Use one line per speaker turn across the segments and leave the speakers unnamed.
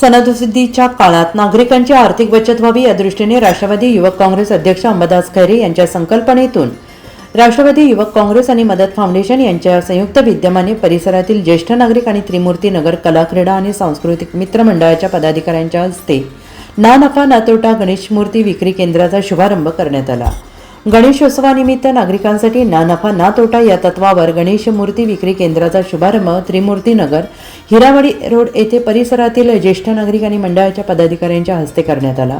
सणासुदीच्या काळात नागरिकांची आर्थिक बचत व्हावी या दृष्टीने राष्ट्रवादी युवक काँग्रेस अध्यक्ष अंबादास खैरे यांच्या संकल्पनेतून राष्ट्रवादी युवक काँग्रेस आणि मदत फाउंडेशन यांच्या संयुक्त विद्यमाने परिसरातील ज्येष्ठ नागरिक आणि त्रिमूर्ती नगर कला क्रीडा आणि सांस्कृतिक मित्र मंडळाच्या पदाधिकाऱ्यांच्या हस्ते ना नफा ना तोटा गणेश मूर्ती विक्री केंद्राचा शुभारंभ करण्यात आला. गणेशोत्सवानिमित्त नागरिकांसाठी ना नफा ना तोटा या तत्वावर गणेश मूर्ती विक्री केंद्राचा शुभारंभ त्रिमूर्ती नगर हिरावडी रोड येथे परिसरातील ज्येष्ठ नागरिक आणि मंडळाच्या पदाधिकाऱ्यांच्या हस्ते करण्यात आला.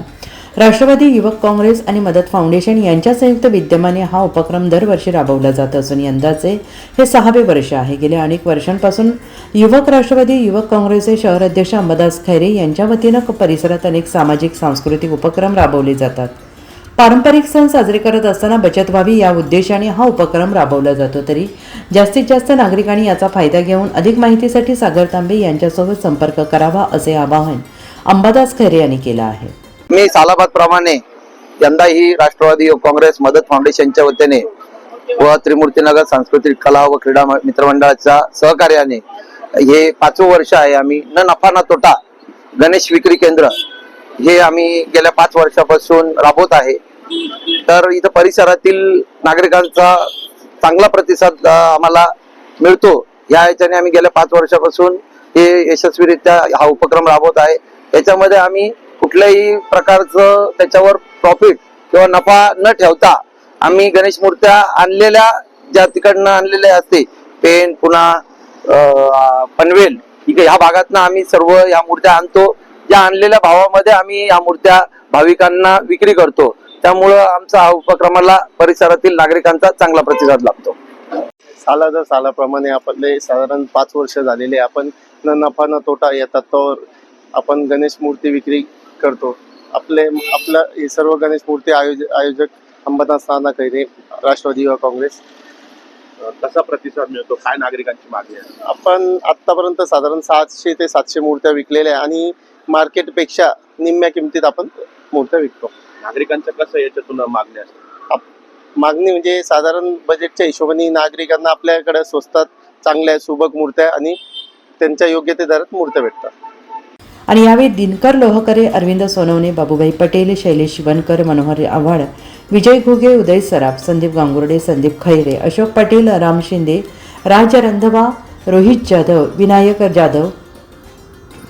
राष्ट्रवादी युवक काँग्रेस आणि मदत फाउंडेशन यांच्या संयुक्त विद्यमाने हा उपक्रम दरवर्षी राबवला जात असून यंदाचे हे सहावे वर्ष आहे. गेल्या अनेक वर्षांपासून युवक राष्ट्रवादी युवक काँग्रेसचे शहर अध्यक्ष अंबादास खैरे यांच्या वतीनं परिसरात अनेक सामाजिक सांस्कृतिक उपक्रम राबवले जातात. पारंपरिक सण साजरे करत असताना बचत व्हावी या उद्देशाने हा उपक्रम राबवला जातो. तरी जास्तीत जास्त नागरिकांनी याचा फायदा घेऊन अधिक माहितीसाठी सागर तांबे यांच्यासोबत संपर्क करावा असे आवाहन अंबादास खैरे यांनी केलं आहे.
मी सालाबाद प्रमाणे यंदा ही राष्ट्रवादी काँग्रेस मदत फाउंडेशनच्या वतीने व त्रिमूर्तीनगर सांस्कृतिक कला व क्रीडा मित्रमंडळाच्या सहकार्याने हे पाचवं वर्ष आहे. आम्ही न नफा न तोटा गणेश विक्री केंद्र हे आम्ही गेल्या पाच वर्षापासून राबवत आहे. तर इथं परिसरातील नागरिकांचा चांगला प्रतिसाद आम्हाला मिळतो. या याच्याने आम्ही गेल्या पाच वर्षापासून हे यशस्वीरित्या हा उपक्रम राबवत आहे. याच्यामध्ये आम्ही कुठल्याही प्रकारचं त्याच्यावर प्रॉफिट किंवा नफा न ठेवता आम्ही गणेश मूर्त्या आणलेल्या ज्या तिकडनं आणलेल्या असते पेन पुन्हा पनवेल पनवेल आहे ह्या भागातनं आम्ही सर्व या मूर्त्या आणतो. या आणलेल्या भावामध्ये आम्ही या मूर्त्या भाविकांना विक्री करतो. त्यामुळं आमचा हा उपक्रमाला परिसरातील नागरिकांचा चांगला प्रतिसाद लाभतो.
साला दर सालाप्रमाणे आपले साधारण पाच वर्ष झालेले आपण न नफा न तोटा या तत्वावर आपण गणेश मूर्ती विक्री करतो. आपले आपलं हे सर्व गणेश मूर्ती आयोज आयोजक अंबादास नाना खैरे राष्ट्रवादी युवा काँग्रेस.
कसा प्रतिसाद मिळतो? काय नागरिकांची मागणी आहे?
आपण आत्तापर्यंत साधारण सातशे ते सातशे मूर्त्या विकलेल्या आहे आणि मार्केटपेक्षा निम्म्या किमतीत आपण मूर्त्या विकतो.
नागरिकांचं कसं याच्यातून मागणी असते
मागणी म्हणजे साधारण बजेटच्या हिशोबाने नागरिकांना आपल्याकडे स्वस्तात चांगल्या सुबक मूर्त्या आणि त्यांच्या योग्य ते दरात मूर्त्या भेटतात.
आणि यावेळी दिनकर लोहकरे अरविंद सोनवणे बाबूभाई पटेल शैलेश शिवणकर मनोहर आव्हाड विजय घुगे उदय सराफ संदीप गांगुर्डे संदीप खैरे अशोक पाटील राम शिंदे राज रंधवा रोहित जाधव विनायक जाधव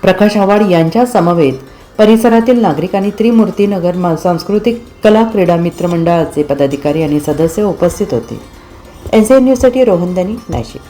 प्रकाश आवाड यांच्या समवेत परिसरातील नागरिक आणि त्रिमूर्तीनगर मा- सांस्कृतिक कला क्रीडा मित्र मंडळाचे पदाधिकारी आणि सदस्य उपस्थित होते. एन सी एन न्यूजसाठी रोहन दनी नाशिक.